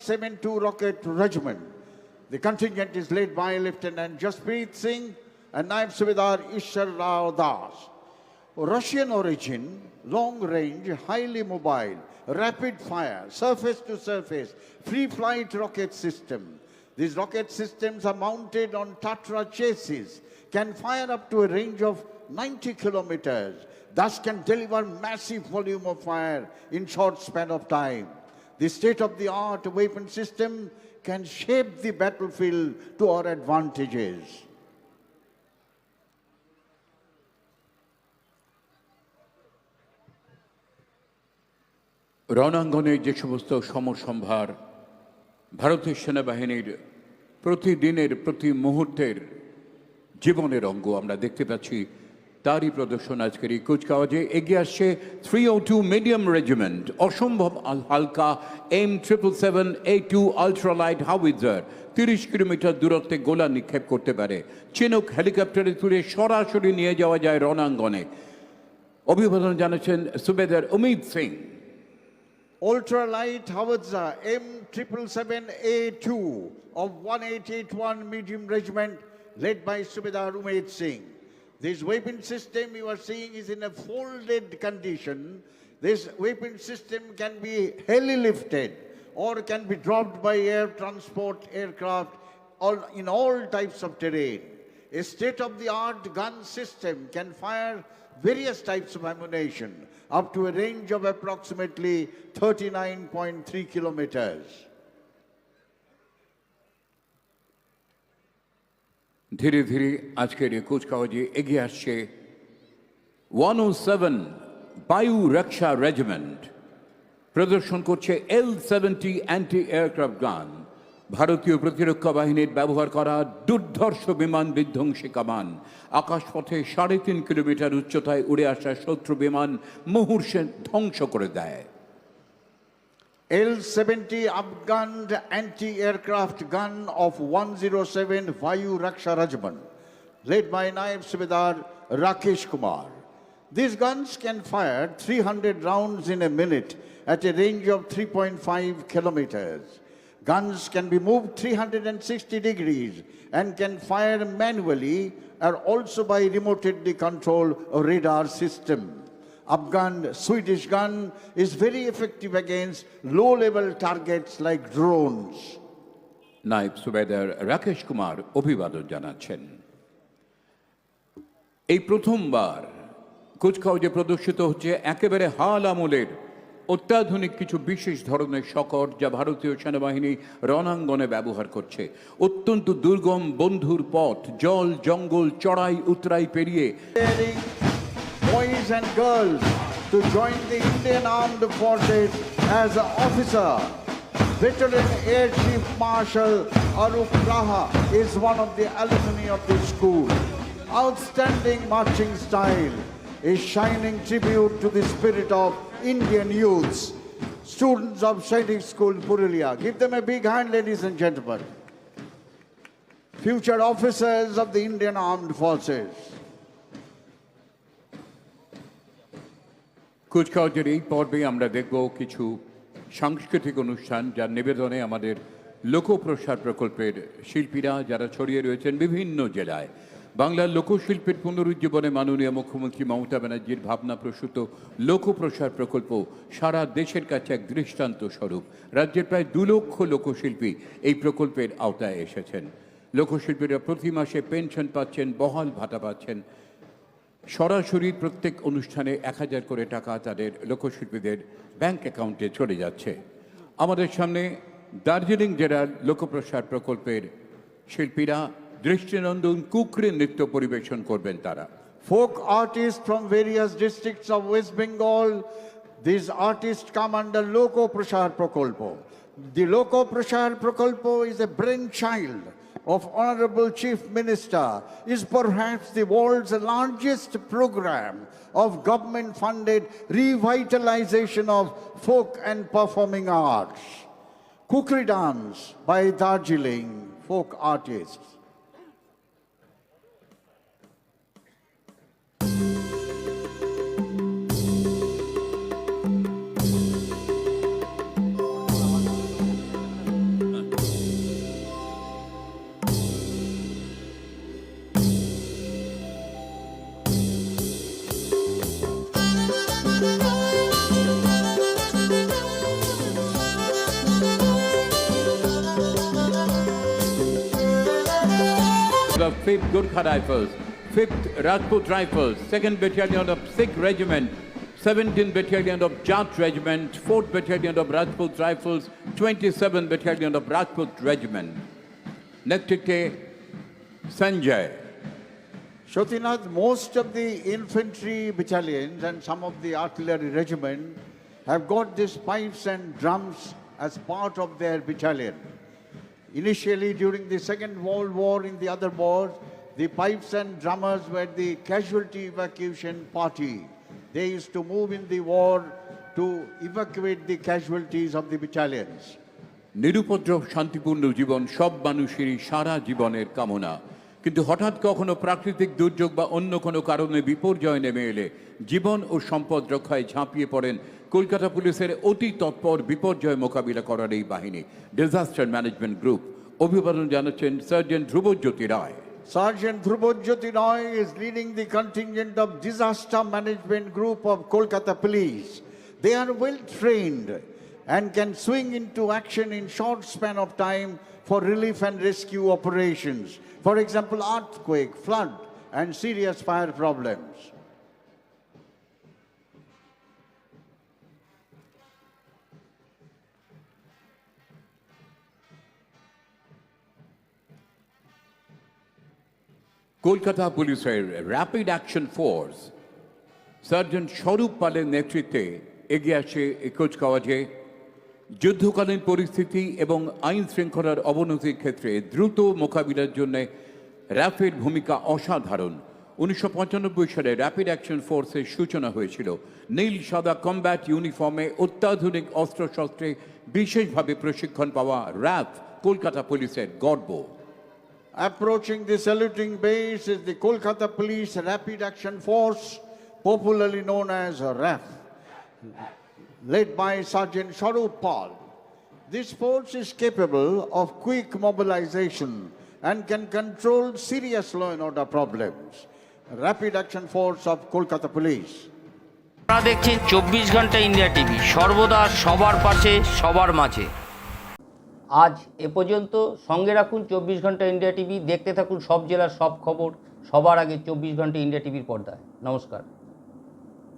72 Rocket Regiment. The contingent is led by Lieutenant Jaspreet Singh and Naib Subedar Ishar Rao Das. Russian origin, long range, highly mobile, rapid fire, surface to surface, free flight rocket system. These rocket systems are mounted on Tatra chassis, can fire up to a range of 90 kilometers, thus can deliver massive volume of fire in short span of time. The state-of-the-art weapon system can shape the battlefield to our advantages. রণাঙ্গনে যে সমস্ত সমরসম্ভার ভারতীয় সেনাবাহিনীর প্রতিদিনের প্রতি মুহূর্তের জীবনের অঙ্গ আমরা দেখতে পাচ্ছি তারই প্রদর্শন আজকের এই কুচকাওয়াজে এগিয়ে আসছে three o two medium regiment অসম্ভব হালকা M triple seven A two ultralight howitzer তিরিশ কিলোমিটার দূরত্বে গোলা নিক্ষেপ করতে পারে। চিনুক হেলিকপ্টারে তুলে সরাসরি নিয়ে যাওয়া যায় রণাঙ্গনে। অভিবাদন জানাচ্ছেন সুবেদার Amit Singh. Ultralight Howitzer M777A2 of 1881 Medium Regiment, led by Subedar Umed Singh. This weapon system you are seeing is in a folded condition. This weapon system can be heli lifted or can be dropped by air transport aircraft all, in all types of terrain. A state-of-the-art gun system can fire various types of ammunition up to a range of approximately 39.3 kilometers. ধীরে ধীরে আজকের এই কুচকাওয়াজে এগিয়ে আসছে one ও seven বায়ু রক্ষা regiment প্রদর্শন করছে এল সেভেন্টি অ্যান্টি এয়ারক্রাফট গান ভারতীয় প্রতিরক্ষা বাহিনীর ব্যবহার করা দুর্ধর্ষ বিমান বিধ্বংসী কামান। আকাশপথে সাড়ে তিন কিলোমিটার উচ্চতায় উড়ে আসা শত্রু বিমান মুহূর্তে ধ্বংস করে দেয়। L-70 upgunned anti-aircraft gun of 107 Vayu Raksha Regiment, led by Naib Subedar Rakesh Kumar. These guns can fire 300 rounds in a minute at a range of 3.5 kilometers. Guns can be moved 360 degrees and can fire manually or also by remotely controlled radar system. Upgunned Swedish gun is very effective against low-level targets like drones. নায়েব সুবেদার রাকেশ কুমার অভিবাদন জানাচ্ছেন এই প্রথমবার কুচকাওয়াজে প্রদর্শিত হচ্ছে একেবারে হাল আমলের অত্যাধুনিক কিছু বিশেষ ধরনের শকট যা ভারতীয় সেনাবাহিনী রণাঙ্গনে ব্যবহার করছে অত্যন্ত দুর্গম বন্ধুর পথ জল জঙ্গল চড়াই উতরাই পেরিয়ে and girls to join the Indian Armed Forces as an officer. Veteran Air Chief Marshal Arup Raha is one of the alumni of this school. Outstanding marching style, a shining tribute to the spirit of Indian youths. Students of Sainik School, Purulia. Give them a big hand, ladies and gentlemen. Future officers of the Indian Armed Forces. কুচকাওয়াজের এই পর্বে আমরা দেখব কিছু সাংস্কৃতিক অনুষ্ঠান, যার নিবেদনে আমাদের লোকপ্রসার প্রকল্পের শিল্পীরা যারা ছড়িয়ে রয়েছেন বিভিন্ন জেলায়। বাংলার লোকশিল্পের পুনরুজ্জীবনে মাননীয় মুখ্যমন্ত্রী মমতা ব্যানার্জির ভাবনা প্রসূত লোকপ্রসার প্রকল্প সারা দেশের কাছে এক দৃষ্টান্ত স্বরূপ। রাজ্যের প্রায় দু লক্ষ লোকশিল্পী এই প্রকল্পের আওতায় এসেছেন। লোকশিল্পীরা প্রতি মাসে পেনশন পাচ্ছেন, বহাল ভাতা পাচ্ছেন। সরাসরি প্রত্যেক অনুষ্ঠানে এক হাজার করে টাকা তাদের লোকশিল্পীদের ব্যাংক অ্যাকাউন্টে চলে যাচ্ছে। আমাদের সামনে দার্জিলিং জেলার লোকপ্রসার প্রকল্পের শিল্পীরা দৃষ্টিনন্দন কুকরের নৃত্য পরিবেশন করবেন তারা। Folk artist from various districts of west Bengal this artist come under লোকপ্রসার প্রকল্প দি লোকপ্রসার প্রকল্প is a brain child of Honorable Chief Minister, is perhaps the world's largest program of government-funded revitalization of folk and performing arts. Kukri dance by Darjeeling folk artists. Of 5th Gurkha Rifles, 5th Rajput Rifles, 2nd Battalion of Sikh Regiment, 17th Battalion of Jat Regiment, 4th Battalion of Rajput Rifles, 27th Battalion of Rajput Regiment. Next, Sanjay. Shotinath, most of the infantry battalions and some of the artillery regiment have got these pipes and drums as part of their battalion. Initially, during the Second World War in the other wars, the pipes and drummers were the casualty evacuation party. They used to move in the war to evacuate the casualties of the battalions. নিরুপদ্রব শান্তিপূর্ণ জীবন সব মানুষেরই সারা জীবনের কামনা কিন্তু হঠাৎ কখনো প্রাকৃতিক দুর্যোগ বা অন্য কোনো কারণে বিপর্যয় নেমে এলে জীবন ও সম্পদ রক্ষায় ঝাঁপিয়ে পড়েন কলকাতা পুলিশের অতি তৎপর বিপর্যয় মোকাবিলা করার এই বাহিনী। ডিজাস্টার ম্যানেজমেন্ট গ্রুপ অভিবাদন জানাচ্ছেন sergeant Dhrubajyoti Roy. Sergeant Dhrubajyoti Roy is leading the contingent of disaster management group of Kolkata Police. They are well trained and can swing into action in short span of time for relief and rescue operations. For example, earthquake, flood, and serious fire problems. Kolkata পুলিশের rapid action force sergeant স্বরূপ পালের নেতৃত্বে এগিয়ে আসে এই কুচকাওয়াজে যুদ্ধকালীন পরিস্থিতি এবং আইন শৃঙ্খলার অবনতির ক্ষেত্রে দ্রুত মোকাবিলার জন্য র্যাফের ভূমিকা অসাধারণ। উনিশশো পঁচানব্বই সালে র্যাপিড অ্যাকশন ফোর্সের সূচনা হয়েছিল। নীল সাদা কমব্যাট ইউনিফর্মে অত্যাধুনিক অস্ত্রশস্ত্রে বিশেষভাবে প্রশিক্ষণ পাওয়া র্যাফ কলকাতা পুলিশের গর্ব। Approaching the saluting base is the Kolkata Police Rapid Action Force, popularly known as RAF, led by Sergeant Sharup Pal. This force is capable of quick mobilization and can control serious law and order problems. Rapid Action Force of Kolkata Police. আপনারা দেখছেন চব্বিশ ঘণ্টা India TV সর্বদা সবার পাশে সবার মাঝে আজ এ পর্যন্ত সঙ্গে রাখুন চব্বিশ ঘণ্টা ইন্ডিয়া টিভি দেখতে থাকুন সব জেলার সব খবর সবার আগে চব্বিশ ঘণ্টা ইন্ডিয়া টিভির পর্দায় নমস্কার